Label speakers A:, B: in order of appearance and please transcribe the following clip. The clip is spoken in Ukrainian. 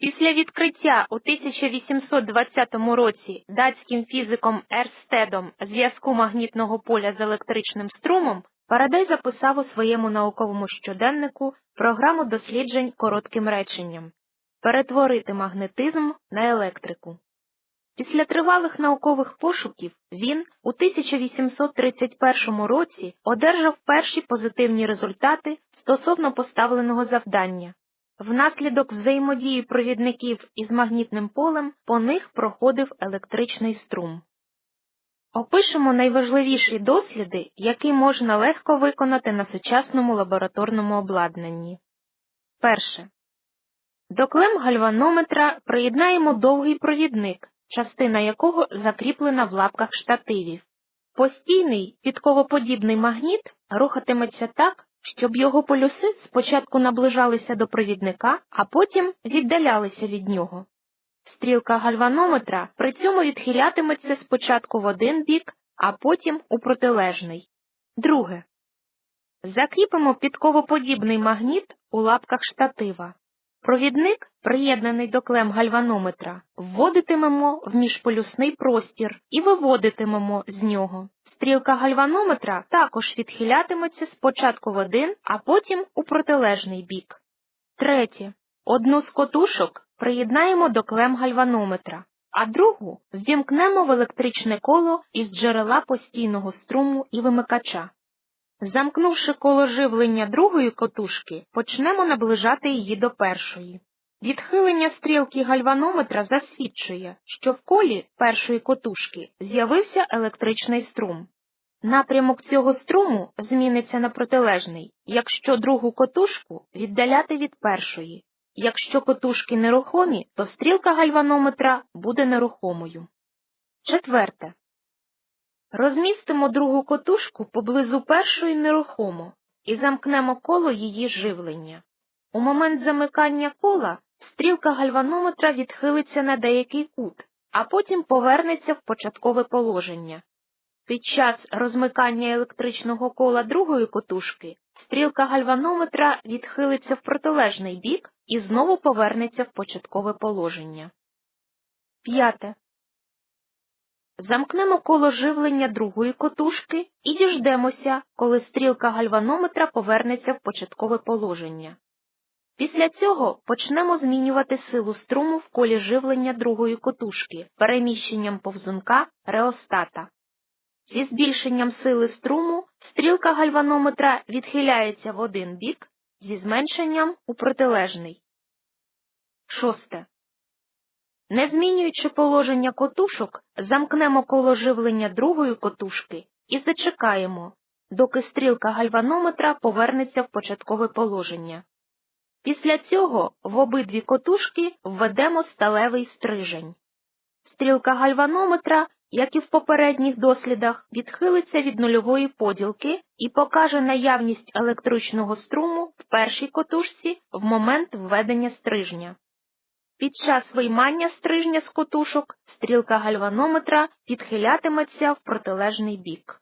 A: Після відкриття у 1820 році датським фізиком Ерстедом зв'язку магнітного поля з електричним струмом Парадей записав у своєму науковому щоденнику програму досліджень коротким реченням перетворити магнетизм на електрику. Після тривалих наукових пошуків він у 1831 році одержав перші позитивні результати стосовно поставленого завдання. Внаслідок взаємодії провідників із магнітним полем по них проходив електричний струм. Опишемо найважливіші досліди, які можна легко виконати на сучасному лабораторному обладнанні. Перше. До клем гальванометра приєднаємо довгий провідник, частина якого закріплена в лапках штативів. Постійний підковоподібний магніт рухатиметься так, щоб його полюси спочатку наближалися до провідника, а потім віддалялися від нього. Стрілка гальванометра при цьому відхилятиметься спочатку в один бік, а потім у протилежний. Друге. Закріпимо підковоподібний магніт у лапках штатива. Провідник, приєднаний до клем гальванометра, вводитимемо в міжполюсний простір і виводитимемо з нього. Стрілка гальванометра також відхилятиметься спочатку в один, а потім у протилежний бік. Третє. Одну з котушок приєднаємо до клем гальванометра, а другу ввімкнемо в електричне коло із джерела постійного струму і вимикача. Замкнувши коло живлення другої котушки, почнемо наближати її до першої. Відхилення стрілки гальванометра засвідчує, що в колі першої котушки з'явився електричний струм. Напрямок цього струму зміниться на протилежний, якщо другу котушку віддаляти від першої. Якщо котушки нерухомі, то стрілка гальванометра буде нерухомою. Четверте. Розмістимо другу котушку поблизу першої нерухомо і замкнемо коло її живлення. У момент замикання кола стрілка гальванометра відхилиться на деякий кут, а потім повернеться в початкове положення. Під час розмикання електричного кола другої котушки стрілка гальванометра відхилиться в протилежний бік і знову повернеться в початкове положення. П'яте. Замкнемо коло живлення другої котушки і діждемося, коли стрілка гальванометра повернеться в початкове положення. Після цього почнемо змінювати силу струму в колі живлення другої котушки переміщенням повзунка реостата. Зі збільшенням сили струму стрілка гальванометра відхиляється в один бік, зі зменшенням у протилежний. Шосте. Не змінюючи положення котушок, замкнемо коло живлення другої котушки і зачекаємо, доки стрілка гальванометра повернеться в початкове положення. Після цього в обидві котушки введемо сталевий стрижень. Стрілка гальванометра, як і в попередніх дослідах, відхилиться від нульової поділки і покаже наявність електричного струму в першій котушці в момент введення стрижня. Під час виймання стрижня з котушок стрілка гальванометра відхилятиметься в протилежний бік.